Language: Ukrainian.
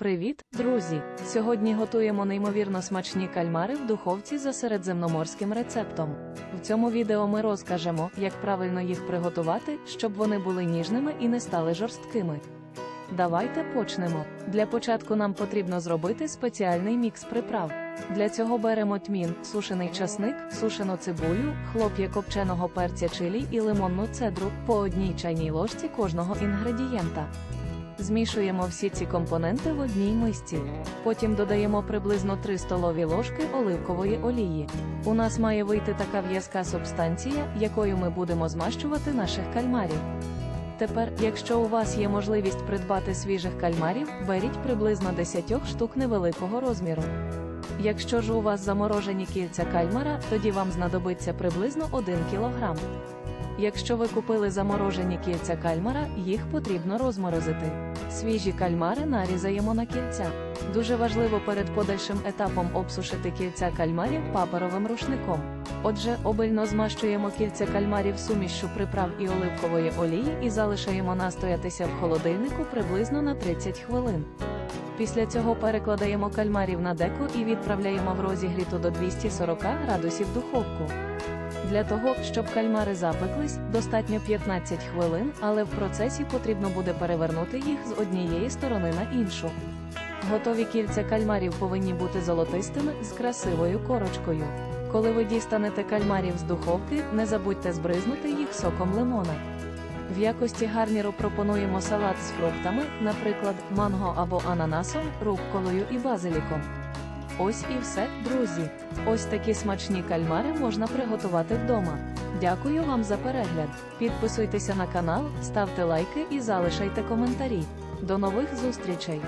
Привіт, друзі! Сьогодні готуємо неймовірно смачні кальмари в духовці за середземноморським рецептом. В цьому відео ми розкажемо, як правильно їх приготувати, щоб вони були ніжними і не стали жорсткими. Давайте почнемо. Для початку нам потрібно зробити спеціальний мікс приправ. Для цього беремо тмін, сушений часник, сушену цибулю, хлоп'я копченого перця чилі і лимонну цедру по одній чайній ложці кожного інгредієнта. Змішуємо всі ці компоненти в одній мисці. Потім додаємо приблизно 3 столові ложки оливкової олії. У нас має вийти така в'язка субстанція, якою ми будемо змащувати наших кальмарів. Тепер, якщо у вас є можливість придбати свіжих кальмарів, беріть приблизно 10 штук невеликого розміру. Якщо ж у вас заморожені кільця кальмара, тоді вам знадобиться приблизно 1 кг. Якщо ви купили заморожені кільця кальмара, їх потрібно розморозити. Свіжі кальмари нарізаємо на кільця. Дуже важливо перед подальшим етапом обсушити кільця кальмарів паперовим рушником. Отже, обильно змащуємо кільця кальмарів сумішшю приправ і оливкової олії і залишаємо настоятися в холодильнику приблизно на 30 хвилин. Після цього перекладаємо кальмарів на деко і відправляємо в розігріту до 240 градусів духовку. Для того, щоб кальмари запеклись, достатньо 15 хвилин, але в процесі потрібно буде перевернути їх з однієї сторони на іншу. Готові кільця кальмарів повинні бути золотистими з красивою корочкою. Коли ви дістанете кальмарів з духовки, не забудьте збризнути їх соком лимона. В якості гарніру пропонуємо салат з фруктами, наприклад, манго або ананасом, рукколою і базиліком. Ось і все, друзі. Ось такі смачні кальмари можна приготувати вдома. Дякую вам за перегляд. Підписуйтеся на канал, ставте лайки і залишайте коментарі. До нових зустрічей!